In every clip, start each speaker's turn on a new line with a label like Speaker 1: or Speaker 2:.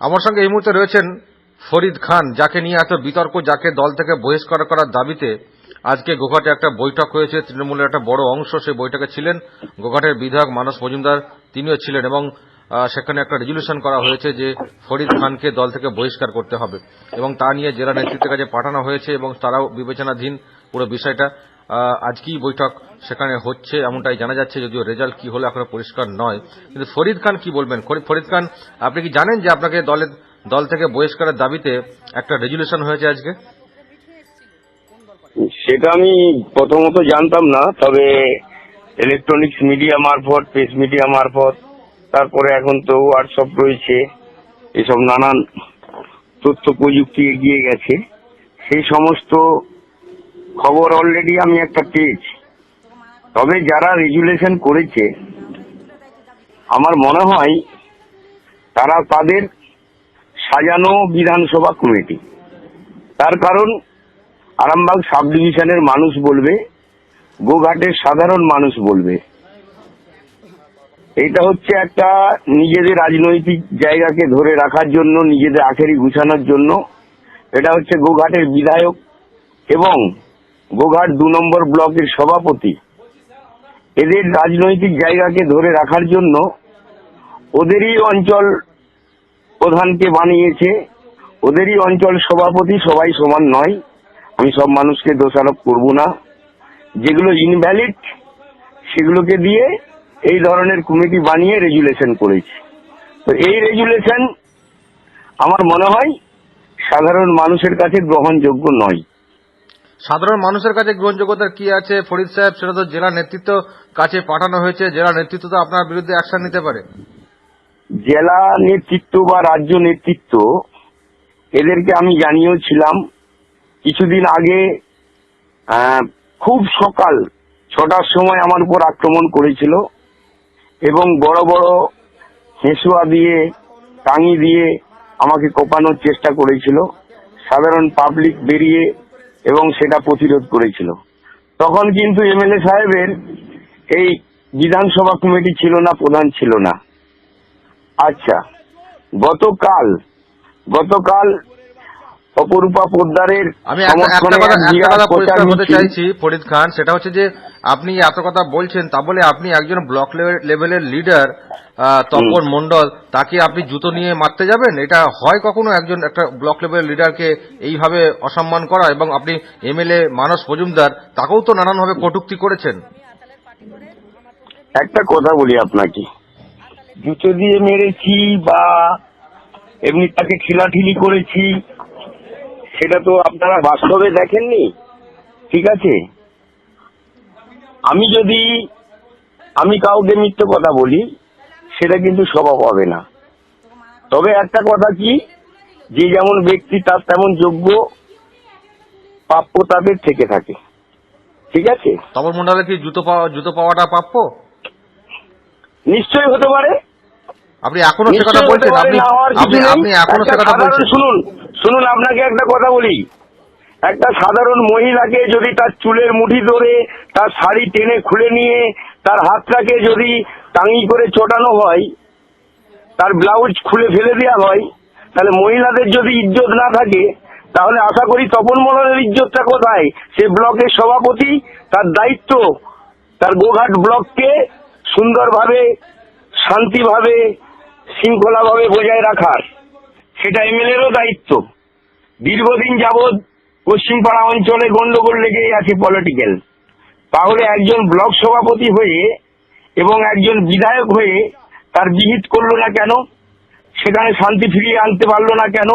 Speaker 1: আমার সঙ্গে এই মুহূর্তে রয়েছেন ফরিদ খান, যাকে নিয়ে এত বিতর্ক, যাকে দল থেকে বহিষ্কার করার দাবিতে আজকে গোঘাটে একটা বৈঠক হয়েছে। তৃণমূলের একটা বড় অংশ সেই বৈঠকে ছিলেন। গোঘাটের বিধায়ক মানস মজুমদার, তিনিও ছিলেন এবং সেখানে একটা রেজলিউশন করা হয়েছে যে ফরিদ খানকে দল থেকে বহিষ্কার করতে হবে এবং তা নিয়ে জেলা নেতৃত্বের কাছে পাঠানো হয়েছে এবং তারাও বিবেচনাধীন পুরো বিষয়টা। আজকেই বৈঠক সেখানে হচ্ছে, এমনটাই জানা যাচ্ছে, যদিও রেজাল্ট কি হলো এখনও পরিষ্কার নয়। কিন্তু ফরিদ খান কি বলবেন? ফরিদ- খান, আপনি কি জানেন যে আপনাকে দলের, দল থেকে বহিষ্কারের দাবিতে একটা রেজুলেশন হয়েছে আজকে?
Speaker 2: সেটা আমি প্রথমত জানতাম না, তবে ইলেকট্রনিক্স মিডিয়া মারফত প্রেস মিডিয়া মারফত, তারপরে এখন তো হোয়াটসঅ্যাপ রয়েছে, এসব নানান তথ্য প্রযুক্তি এগিয়ে গেছে। সেই সমস্ত খবর অলরেডি আমি একটা পেয়েছি। তবে যারা রেজুলেশন করেছে, আমার মনে হয় তারা তাদের সাজানো বিধানসভা কমিটি তার কারণ, আরামবাগ সাব ডিভিশনের মানুষ বলবে, গোঘাটের সাধারণ মানুষ বলবে। এটা হচ্ছে একটা নিজেদের রাজনৈতিক জায়গাকে ধরে রাখার জন্য, নিজেদের আখেরি গুছানোর জন্য। এটা হচ্ছে গোঘাটের বিধায়ক এবং গোঘাট দু নম্বর ব্লকের সভাপতি। এদের রাজনৈতিক জায়গাকে ধরে রাখার জন্য ওদেরই অঞ্চল প্রধানকে বানিয়েছে। ওদেরই অঞ্চল সভাপতি সবাই সমান নয়। আমি সব মানুষকে দোষারোপ করব না। যেগুলো ইনভ্যালিড সেগুলোকে দিয়ে এই ধরনের কমিটি বানিয়ে রেজুলেশন করেছে। তো এই রেজুলেশন আমার মনে হয়, সাধারণ মানুষের কাছে গ্রহণযোগ্য নয়।
Speaker 1: সাধারণ মানুষের কাছে গ্রহণযোগ্যতার কি আছে? ফরিদ সাহেব, সেটা তো জেলা নেতৃত্ব কাছে পাঠানো হয়েছে। জেলা নেতৃত্ব তো আপনার বিরুদ্ধে অ্যাকশন নিতে পারে।
Speaker 2: জেলা নেতৃত্ব বা রাজ্য নেতৃত্ব, এদেরকে আমি জানিয়েও ছিলাম কিছুদিন আগে খুব সকাল ছটার সময় আমার উপর আক্রমণ করেছিল এবং বড় বড় হেঁসুয়া দিয়ে, টাঙি দিয়ে আমাকে কোপানোর চেষ্টা করেছিল। সাধারণ পাবলিক বেরিয়ে এবং সেটা প্রতিরোধ করেছিল। তখন কিন্তু এমএলএ সাহেবের এই বিধানসভা কমিটি ছিল না প্রধান ছিল না। আচ্ছা গতকাল গতকাল অপরূপা পোদ্দারের
Speaker 1: আমি একটা কথা পরিষ্কার হতে চাইছি ফরিদ খান সেটা হচ্ছে যে আপনি এত কথা বলছেন তা বলে আপনি একজন ব্লক লেভেল- লেভেলের লিডার তপন মন্ডল তাকে আপনি জুতো নিয়ে মারতে যাবেন? এটা হয় কখনো একজন একটা ব্লক লেভেলের লিডারকে এইভাবে অসম্মান করা এবং আপনি এমএলএ মানস মজুমদার তাকেও তো নানানভাবে কটুক্তি করেছেন?
Speaker 2: একটা কথা বলি আপনাকে। জুতো দিয়ে মেরেছি বা এমনি তাকে ঠেলাঠেলি করেছি সেটা তো আপনারা বাস্তবে দেখেননি ঠিক আছে? আমি যদি আমি কাউকে মিথ্যে কথা বলি সেটা কিন্তু স্বভাব হবে না। তবে একটা কথা কি যে যেমন ব্যক্তি তার তেমন যোগ্য প্রাপ্য তাদের থেকে থাকে। ঠিক আছে?
Speaker 1: তপন মন্ডলে কি জুতো পাওয়া জুতো পাওয়াটা প্রাপ্য?
Speaker 2: নিশ্চয়ই হতে পারে।
Speaker 1: আপনি এখনও সে কথা বলছেন আপনি আপনি এখনও সে কথা বলছেন।
Speaker 2: শুনুন শুনুন আপনাকে একটা কথা বলি। একটা সাধারণ মহিলাকে যদি তার চুলের মুঠি ধরে, তার শাড়ি টেনে খুলে নিয়ে, তার হাতটাকে যদি টাঙি করে চটানো হয়, তার ব্লাউজ খুলে ফেলে দেওয়া হয়, তাহলে মহিলাদের যদি ইজ্জত না থাকে, তাহলে আশা করি তপন মন্ডলের ইজ্জতটা কোথায়? সে ব্লকের সভাপতি, তার দায়িত্ব, তার গোঘাট ব্লককে সুন্দরভাবে, শান্তিভাবে, শৃঙ্খলাভাবে বজায় রাখার। সেটা এমএলএরও দায়িত্ব। দীর্ঘদিন যাবৎ পশ্চিমপাড়া অঞ্চলে গন্ডগোল লেগেই আছে পলিটিক্যাল তাহলে একজন ব্লক সভাপতি হয়ে এবং একজন বিধায়ক হয়ে তার বিহিত করল না কেন? সেখানে শান্তি ফিরিয়ে আনতে পারল না কেন?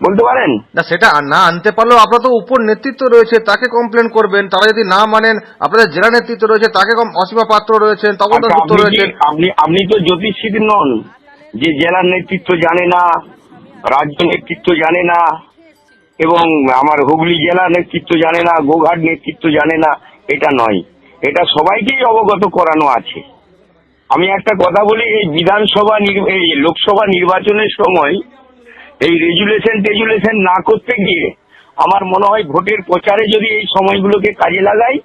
Speaker 2: বলতে পারেন?
Speaker 1: না সেটা না আনতে পারলেও আপনার তো উপর নেতৃত্ব রয়েছে তাকে কমপ্লেন করবেন। তারা যদি না মানেন আপনাদের জেলা নেতৃত্ব রয়েছে তাকে অসীমা পাত্র রয়েছেন তপন
Speaker 2: আচ্ছা, আপনি
Speaker 1: রয়েছেন।
Speaker 2: আপনি আপনি তো জ্যোতিষিদ নন যে জেলার নেতৃত্ব জানে না রাজ্য নেতৃত্ব জানে না, এবং আমার হুগলি জেলা নেতৃত্ব জানে না, গোঘাট নেতৃত্ব জানে না, এটা নয়। এটা সবাইকেই অবগত করানো আছে। আমি একটা কথা বলি, এই বিধানসভা এই লোকসভা নির্বাচনের সময় এই রেজুলেশন টেজুলেশন না করতে গিয়ে আমার মনে হয় ভোটের প্রচারে যদি এই সময়গুলোকে কাজে লাগাই,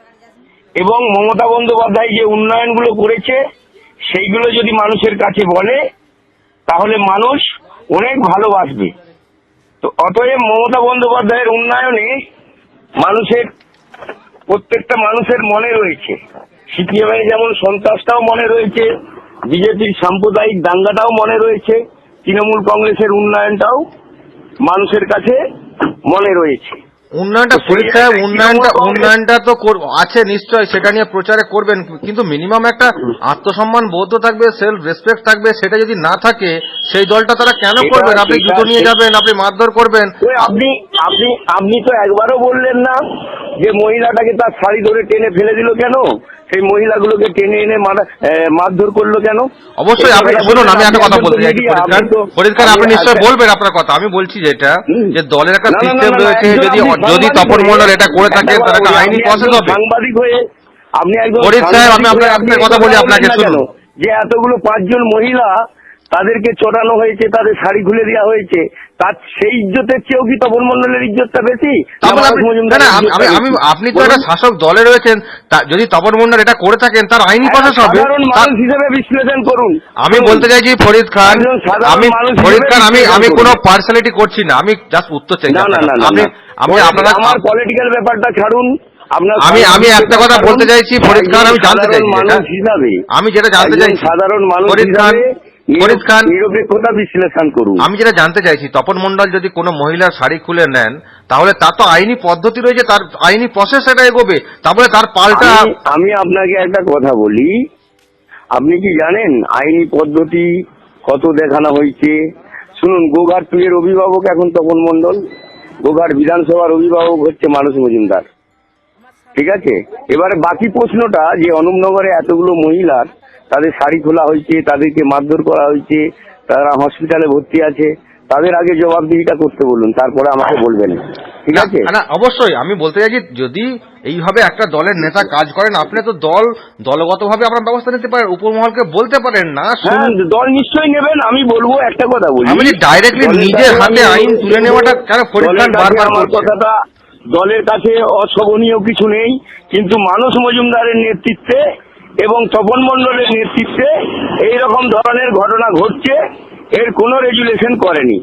Speaker 2: এবং মমতা বন্দ্যোপাধ্যায় যে উন্নয়নগুলো করেছে, সেইগুলো যদি মানুষের কাছে বলে, তাহলে মানুষ অনেক ভালোবাসবে। তো অতএব মমতা বন্দ্যোপাধ্যায়ের উন্নয়নে মানুষের, প্রত্যেকটা মানুষের মনে রয়েছে। সিপিএম এর যেমন সন্ত্রাসটাও মনে রয়েছে, বিজেপির সাম্প্রদায়িক দাঙ্গাটাও মনে রয়েছে, তৃণমূল কংগ্রেসের উন্নয়নটাও মানুষের কাছে মনে রয়েছে।
Speaker 1: উন্নয়নটা
Speaker 2: জায়গায়
Speaker 1: উন্নয়নটা উন্নয়নটা তো আছে নিশ্চয় সেটা নিয়ে প্রচারে করবেন কিন্তু মিনিমাম একটা আত্মসম্মান বোধ থাকবে সেলফ রেসপেক্ট থাকবে সেটা যদি না থাকে সেই দলটা তারা কেন করবেন? আপনি জুতো নিয়ে যাবেন আপনি মারধর করবেন।
Speaker 2: আপনি আপনি আপনি তো একবারও বললেন না যে মহিলাটাকে তার শাড়ি ধরে টেনে ফেলে দিল কেন? সেই মহিলাগুলোকে টেনে এনে মারধর করল কেন
Speaker 1: অবশ্যই আপনি বলুন আমি একটা কথা বলতে চাই
Speaker 2: আপনি
Speaker 1: নিশ্চয়। বলবেন আপনার কথা আমি বলছি যেটা যে দলের একটা সিস্টেম রয়েছে যদি যদি তপন মন্ডল এটা করে থাকে তার একটা আইনি প্রসেস হবে
Speaker 2: সাংবাদিক হয়ে আপনি একদম
Speaker 1: ফরিদ সাহেব, আমি আপনার- কথা বলি আপনাকে? শুনুন।
Speaker 2: যে এতগুলো পাঁচজন মহিলা তাদেরকে চড়ানো হয়েছে তাদের শাড়ি খুলে দেওয়া হয়েছে। তার সেই ইজ্জতের চেয়েও কি তপন মন্ডলের ইজ্জতটা বেশি? না
Speaker 1: তারপরে
Speaker 2: মানস
Speaker 1: আপনি- না,
Speaker 2: মজুমদারের
Speaker 1: না, আমি-
Speaker 2: বেশি?
Speaker 1: আপনি তো একটা শাসক দলে রয়েছেন যদি তপন মন্ডল এটা করে থাকেন তার আইনি প্রসেস হবে।
Speaker 2: মানুষ হিসেবে বিশ্লেষণ করুন।
Speaker 1: আমি বলতে চাইছি ফরিদ খান আমি ফরিদ খান আমি আমি। কোনো পার্সোনালিটি করছি না আমি জাস্ট উত্তর চাই
Speaker 2: না না।
Speaker 1: আমি আপনারা
Speaker 2: আমার পলিটিক্যাল ব্যাপারটা ছাড়ুন। আপনার
Speaker 1: আমি- আমি একটা কথা বলতে চাইছি, ফরিদ খান, আমি জানতে চাইছি আমি যেটা জানতে চাইছি।
Speaker 2: সাধারণ মানুষ
Speaker 1: ফরিদ খান
Speaker 2: হিসাবে
Speaker 1: ফরিদ খান
Speaker 2: নিরপেক্ষতা বিশ্লেষণ করুন।
Speaker 1: আমি যেটা জানতে চাইছি তপন মন্ডল যদি কোনো মহিলার শাড়ি খুলে নেন তাহলে তার তো আইনি পদ্ধতি রয়েছে তার আইনি প্রসেস এটা এগোবে তারপরে তার পাল্টা
Speaker 2: আমি- আপনাকে একটা কথা বলি। আপনি কি জানেন আইনি পদ্ধতি কত দেখানো হয়েছে? শুনুন গোঘাট টু এর অভিভাবক এখন তপন মন্ডল গোঘাট বিধানসভার অভিভাবক হচ্ছে মানুষ মজুমদার। ঠিক আছে? এবারে বাকি প্রশ্নটা যে অনুপনগরে এতগুলো মহিলার তাদের শাড়ি খোলা হয়েছে তাদেরকে মারধর করা হয়েছে তারা হসপিটালে ভর্তি আছে। তাদের আগে জবাবদিহিটা করতে বলুন তারপরে আমাকে বলবেন। ঠিক আছে?
Speaker 1: না, অবশ্যই আমি বলতে চাইছি যদি এইভাবে একটা দলের নেতা কাজ করেন আপনি তো দল দলগতভাবে আপনার ব্যবস্থা নিতে পারেন উপমহলকে বলতে পারেন না
Speaker 2: হ্যাঁ দল নিশ্চয়ই নেবেন আমি বলব একটা কথা বলি।
Speaker 1: আমি ডাইরেক্টলি নিজের হাতে আইন তুলে নেওয়াটা কেন
Speaker 2: কাছে
Speaker 1: বারবার
Speaker 2: আমার কথাটা দলের কাছে অশোভনীয় কিছু নেই কিন্তু মানুষ মজুমদারের নেতৃত্বে এবং তপন মন্ডলের নেতৃত্বে এই রকম ধরনের ঘটনা ঘটছে, এর কোনো রেজুলেশন করেনি।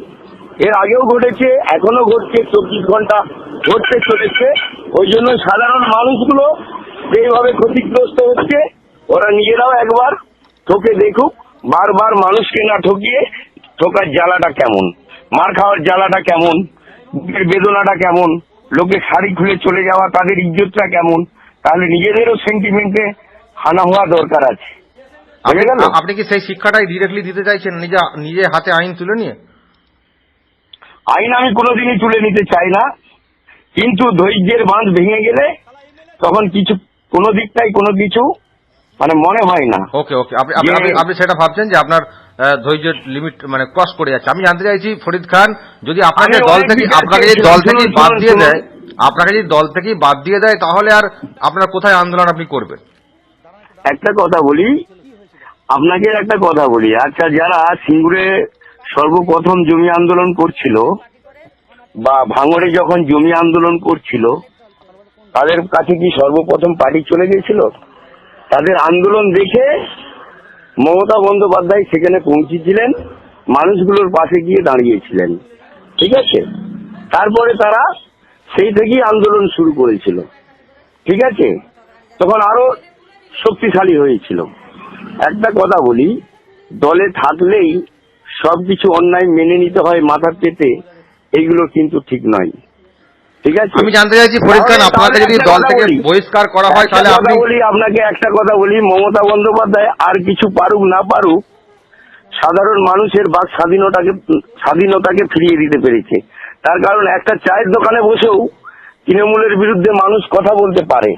Speaker 2: এর আগেও ঘটেছে এখনও ঘটছে, চব্বিশ ঘণ্টা ঘটতে চলেছে। ওই জন্য সাধারণ মানুষগুলো যেভাবে ক্ষতিগ্রস্ত হচ্ছে, ওরা নিজেরাও একবার ঠকে দেখুক, বারবার মানুষকে না ঠকিয়ে ঠোকার জ্বালাটা কেমন, মার খাওয়ার জ্বালাটা কেমন বুকের বেদনাটা কেমন, লোকে শাড়ি খুলে চলে যাওয়া, তাদের ইজ্জতটা কেমন, তাহলে নিজেদেরও সেন্টিমেন্টে হানা হওয়া দরকার আছে।
Speaker 1: আপনি কি সেই শিক্ষাটাই ডিরেক্টলি দিতে চাইছেন? নিজে নিজে হাতে আইন তুলে নিয়ে?
Speaker 2: আইন আমি কোনোদিনই তুলে নিতে চাই না। কিন্তু ধৈর্যের বাঁধ ভেঙে গেলে তখন কিছু কোনো দিকটাই কোনো কিছু মানে মনে হয় না।
Speaker 1: ওকে ওকে। আপনি সেটা ভাবছেন যে আপনার ধৈর্যের লিমিট মানে ক্রস করে যাচ্ছে। আমি জানতে চাইছি ফরিদ খান যদি আপনাকে দল থেকে আপনাকে যদি দল থেকে বাদ দিয়ে দেয় আপনাকে যদি দল থেকেই বাদ দিয়ে দেয় তাহলে আর আপনার কোথায় আন্দোলন আপনি করবেন?
Speaker 2: একটা কথা বলি, আপনাকে একটা কথা বলি। আচ্ছা যারা সিঙ্গুরে সর্বপ্রথম জমি আন্দোলন করছিল বা ভাঙড়ে যখন জমি আন্দোলন করছিল, তাদের কাছে কি সর্বপ্রথম পার্টি চলে গিয়েছিল? তাদের আন্দোলন দেখে মমতা বন্দ্যোপাধ্যায় সেখানে পৌঁছেছিলেন, মানুষগুলোর পাশে গিয়ে দাঁড়িয়েছিলেন। ঠিক আছে? তারপরে তারা সেই থেকেই আন্দোলন শুরু করেছিল। ঠিক আছে? তখন আরও শক্তিশালী হয়েছিল। একটা কথা বলি দলে থাকলেই সবকিছু অন্যায় মেনে নিতে হয় মাথার পেতে এইগুলো কিন্তু ঠিক নয়। ঠিক আছে?
Speaker 1: আমি জানতে চাইছি ফরিদ খান আপনাকে যদি দল থেকে। বহিষ্কার করা হয় তাহলে আপনি
Speaker 2: বলি আপনাকে একটা কথা বলি মমতা বন্দ্যোপাধ্যায় আর কিছু পারুক না পারুক সাধারণ মানুষের বাক স্বাধীনতাকে স্বাধীনতাকে ফিরিয়ে দিতে পেরেছে। তার কারণ একটা চায়ের দোকানে বসেও তৃণমূলের বিরুদ্ধে মানুষ কথা বলতে পারে।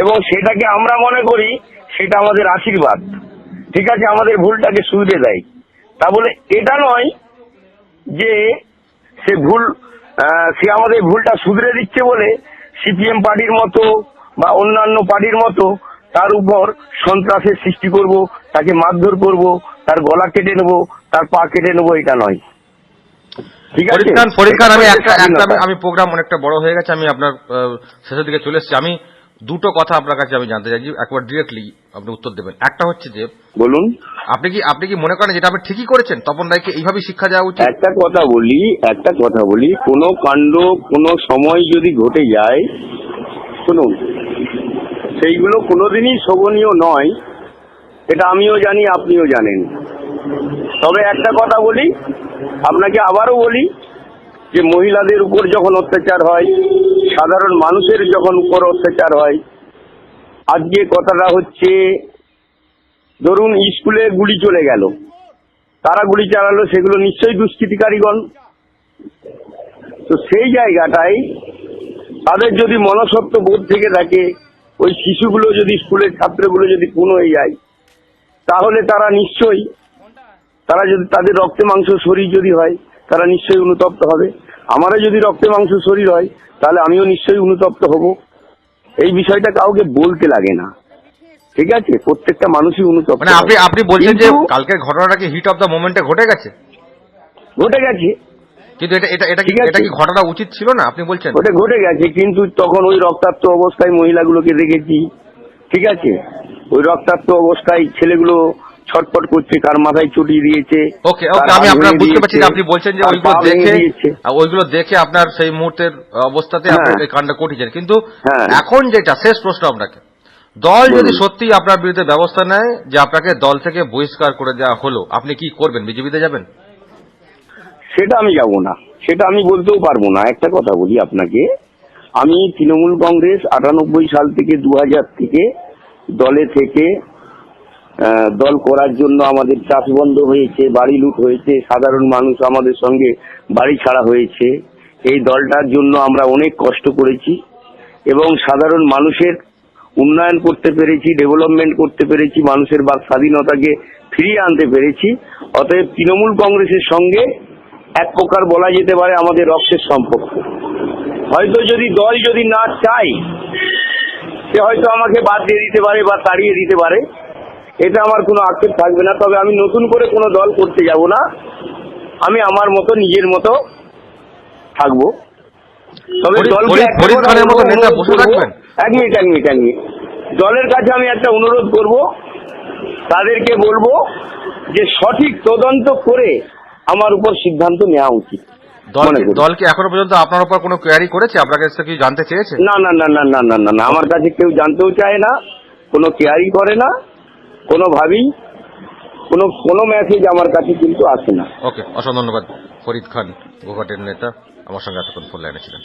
Speaker 2: এবং সেটাকে আমরা মনে করি সেটা আমাদের আশীর্বাদ। ঠিক আছে? আমাদের ভুলটাকে শুধরে দেয়। তা বলে এটা নয় যে সে ভুল সে আমাদের ভুলটা শুধরে দিচ্ছে বলে সিপিএম পার্টির মতো বা অন্যান্য পার্টির মতো তার উপর সন্ত্রাসের সৃষ্টি করব তাকে মারধর করব তার গলা কেটে নেব তার পা কেটে নেব এটা নয়।
Speaker 1: আমি একটা আমি- প্রোগ্রাম অনেকটা বড় হয়ে গেছে আমি আপনার শেষের দিকে চলে এসেছি। আমি দুটো কথা আপনার কাছে আমি জানতে চাইছি একবার ডিরেক্টলি আপনি উত্তর দেবেন। একটা হচ্ছে যে
Speaker 2: বলুন।
Speaker 1: আপনি কি আপনি কি মনে করেন যেটা আপনি ঠিকই করেছেন? তপন রায়কে এইভাবেই শিক্ষা দেওয়া উচিত?
Speaker 2: একটা কথা বলি একটা কথা বলি। কোনো কাণ্ড কোনো সময় যদি ঘটে যায় শুনুন সেইগুলো কোনোদিনই শোভনীয় নয়। এটা আমিও জানি আপনিও জানেন। তবে একটা কথা বলি আপনাকে আবারও বলি যে মহিলাদের উপর যখন অত্যাচার হয়, সাধারণ মানুষের যখন উপর অত্যাচার হয়, আজকে কথাটা হচ্ছে, ধরুন স্কুলে গুলি চলে গেল, তারা গুলি চালালো, সেগুলো নিশ্চয়ই দুষ্কৃতিকারীগণ। তো সেই জায়গাটায় তাদের যদি মনসত্ব বোধ থেকে থাকে, ওই শিশুগুলো যদি স্কুলের ছাত্রগুলো যদি খুন হয়ে যায়, তাহলে তারা নিশ্চয়ই, তারা যদি তাদের রক্তে মাংস শরীর যদি হয় তারা নিশ্চয়ই অনুতপ্ত হবে। আমারও যদি রক্তে মাংস শরীর হয় তাহলে আমিও নিশ্চয়ই অনুতপ্ত হব। এই বিষয়টা কাউকে বলতে লাগে না। ঠিক আছে? প্রত্যেকটা মানুষই অনুতপ্ত
Speaker 1: মানে আপনি আপনি বলছেন যে কালকের ঘটনাটা কি হিট অফ দ্য মোমেন্টে ঘটে গেছে?
Speaker 2: ঘটে গেছে।
Speaker 1: কিন্তু এটা এটা এটা কি এটা কি ঘটনা উচিত ছিল না? আপনি বলছেন।
Speaker 2: ওটা ঘটে গেছে কিন্তু তখন ওই রক্তাক্ত অবস্থায় মহিলাগুলোকে দেখেছি। ঠিক আছে? ওই রক্তাক্ত অবস্থায় ছেলেগুলো ছটফট করছে কার মাথায় চটিয়ে দিয়েছে
Speaker 1: ওকে ওকে আমি আপনার বুঝতে পারছি আপনি বলছেন যে ওইগুলো দেখে ওইগুলো দেখে আপনার সেই মুহূর্তের অবস্থাতে আপনি
Speaker 2: হ্যাঁ।
Speaker 1: কাণ্ড ঘটিয়েছেন। কিন্তু
Speaker 2: হ্যাঁ।
Speaker 1: এখন যেটা শেষ প্রশ্ন আপনাকে। দল যদি সত্যি আপনার বিরুদ্ধে ব্যবস্থা নেয় যে আপনাকে দল থেকে বহিষ্কার করে দেওয়া হলো আপনি কি করবেন? বিজেপিতে যাবেন?
Speaker 2: সেটা আমি যাব না। সেটা আমি বলতেও পারব না। একটা কথা বলি আপনাকে। আমি তৃণমূল কংগ্রেস আটানব্বই সাল থেকে দু হাজার থেকে দলে থেকে দল করার জন্য আমাদের চাষ বন্ধ হয়েছে, বাড়ি লুট হয়েছে, সাধারণ মানুষ আমাদের সঙ্গে বাড়ি ছাড়া হয়েছে। এই দলটার জন্য আমরা অনেক কষ্ট করেছি এবং সাধারণ মানুষের উন্নয়ন করতে পেরেছি ডেভেলপমেন্ট করতে পেরেছি, মানুষের বা স্বাধীনতাকে ফিরিয়ে আনতে পেরেছি। অতএব তৃণমূল কংগ্রেসের সঙ্গে এক প্রকার বলা যেতে পারে আমাদের রক্তের সম্পর্ক। হয়তো যদি দল যদি না চাই সে হয়তো আমাকে বাদ দিয়ে দিতে পারে বা তাড়িয়ে দিতে পারে। এটা আমার কোনো আক্ষেপ থাকবে না তবে আমি নতুন করে কোনো দল করতে যাব না আমি আমার মতো নিজের মতো থাকব তবে দলের কাছে আমি একটা অনুরোধ করব তাদেরকে বলব যে সঠিক তদন্ত করে আমার উপর সিদ্ধান্ত নেওয়া উচিত
Speaker 1: দলকে কি এখনও পর্যন্ত আপনার উপর কোনো কোয়ারি করেছে আপনার কাছে কিছু জানতে চেয়েছে
Speaker 2: না না না না না না না আমার কাছে কেউ জানতেও চায় না কোনো কেয়ারি করে না কোনোভাবেই, কোনো কোনো মেসেজ আমার কাছে কিন্তু আসে না।
Speaker 1: ওকে অসংখ্য ধন্যবাদ। ফরিদ খান গোঘাটের নেতা, আমার সঙ্গে এতক্ষণ ফোন লাইনে ছিলেন।